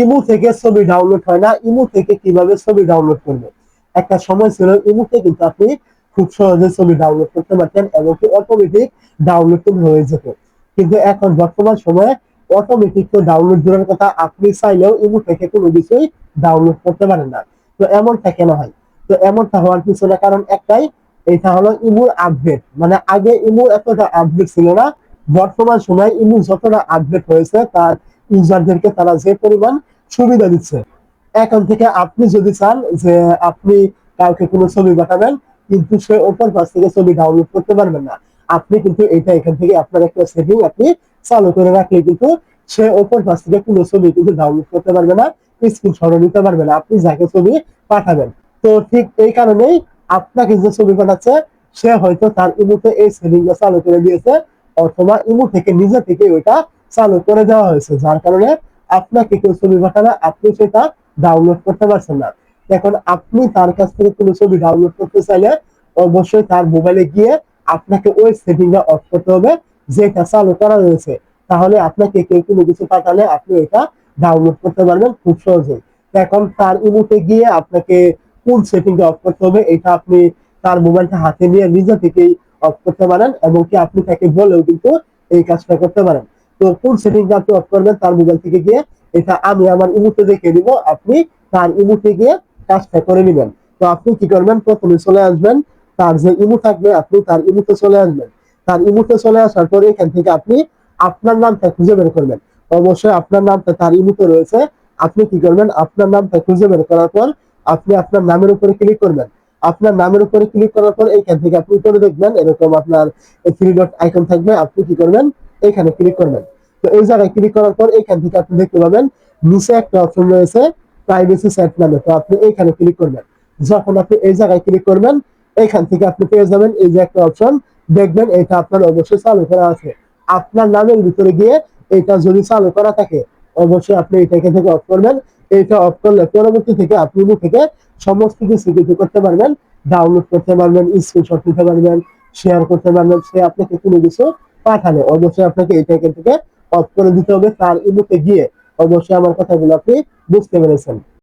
ইমু থেকে ছবি ডাউনলোড হয় না। ইমু থেকে কীভাবে ছবি ডাউনলোড করবে? একটা সময় ছিল, ইমুতে কিন্তু আপনি খুব সহজে ছবি ডাউনলোড করতে পারতেন এবং অটোমেটিক ডাউনলোড হয়ে যেত। কিন্তু এখন বর্তমান সময়ে অটোমেটিক তো ডাউনলোড দূরের কথা আপনি চাইলেও ইমু থেকে কোনো কিছুই ডাউনলোড করতে পারেন না। তো এমনটা কেন হয়? তো এমনটা হওয়ার পিছনে কারণ একটাই, এটা হলো ইমুর আপডেট মানে আগে ইমুর এতটা আপডেট ছিল না। বর্তমান সময়ে ইমু যতটা আপডেট হয়েছে, তার ইউজারদেরকে তারা যে পরিমাণ সুবিধা দিচ্ছে। এখন থেকে আপনি যদি চান যে আপনি কাউকে কোনো ছবি পাঠাবেন, কিন্তু সে ওপর পাশ থেকে ছবি ডাউনলোড করতে পারবেন না। আপনি কিন্তু এটা এখান থেকে আপনার একটা সেটিং আপনি চালু করে রাখলে কিন্তু সে ওপর পাশ থেকে কোনো ছবি কিন্তু ডাউনলোড করতে পারবে না স্ক্রিনশট নিতে পারবে না, আপনি যাকে ছবি পাঠাবেন। তো ঠিক এই কারণেই আপনাকে যে ছবি পাঠাচ্ছে, সে হয়তো তার ইমুতে এই সেটিংটা চালু করে দিয়েছে, অথবা ইমু থেকে নিজে থেকে ওইটা চালু করে দেওয়া হয়েছে, যার কারণে আপনাকে কেউ ছবি পাঠালে আপনি সেটা ডাউনলোড করতে পারছেন না। এখন আপনি তার কাছ থেকে কোনো ছবি ডাউনলোড করতে চাইলে অবশ্যই তার মোবাইলে গিয়ে আপনাকে ওই সেটিংটা অফ করতে হবে, যেটা চালু করা রয়েছে তাহলে আপনাকে কেউ কোনো কিছু পাঠালে আপনি এটা ডাউনলোড করতে পারবেন খুব সহজেই। এখন তার ইমুতে গিয়ে আপনাকে কোন সেটিংটা অফ করতে হবে, এটা আপনি তার মোবাইলটা হাতে নিয়ে নিজে থেকেই অফ করতে পারেন, এবং কি আপনি তাকে বলেও কিন্তু এই কাজটা করতে পারেন। তো কোন সেটিংটা আপনি অফ করবেন তার মোবাইল থেকে গিয়ে এটা আমি আমার ইমুতে দেখে দিব, আপনি তার ইমুতে গিয়ে কাজটা করে নেবেন। তো আপনি কি করবেন? প্রথমে চলে আসবেন, তার যে ইমু থাকবে, আপনি তার ইমুতে চলে আসবেন। তার ইমুতে চলে আসার পরে এখান থেকে আপনি আপনার নামটা খুঁজে বের করবেন। অবশ্যই আপনার নামটা তার ইমুতে রয়েছে। আপনি কি করবেন? আপনার নামটা খুঁজে বের করার পর আপনি আপনার নামের উপরে ক্লিক করবেন। আপনার নামের উপরে ক্লিক করার পর এইখান থেকে আপনি উপরে দেখবেন, এরকম আপনার থ্রি ডট আইকন থাকবে। আপনি কি করবেন? এখানে ক্লিক করবেন। তো এই জায়গায় ক্লিক করার পর এখান থেকে আপনি দেখতে পাবেন, নিচে একটা অপশন রয়েছে প্রাইভেসি সেট নামে। তো আপনি এইখানে ক্লিক করবেন। যখন আপনি এই জায়গায় ক্লিক করবেন, এখান থেকে আপনি পেয়ে যাবেন এই যে একটা অপশন দেখবেন এটা আপনার অবশ্যই চালু করা আছে। আপনার নামের ভিতরে গিয়ে এটা যদি চালু করা থাকে, অবশ্যই আপনি এটা এখান থেকে অফ করবেন। এটা অফ করলে পরবর্তী থেকে আপনি থেকে সমস্ত কিছু কিছু করতে পারবেন। ডাউনলোড করতে পারবেন স্ক্রিনশট নিতে পারবেন শেয়ার করতে পারবেন। সে আপনাকে কোনো কিছু পাঠালে, অবশ্যই আপনাকে এই এখান থেকে অফ করে দিতে হবে। তার ইমুতে গিয়ে অবশ্যই আমার কথাগুলো আপনি বুঝতে পেরেছেন।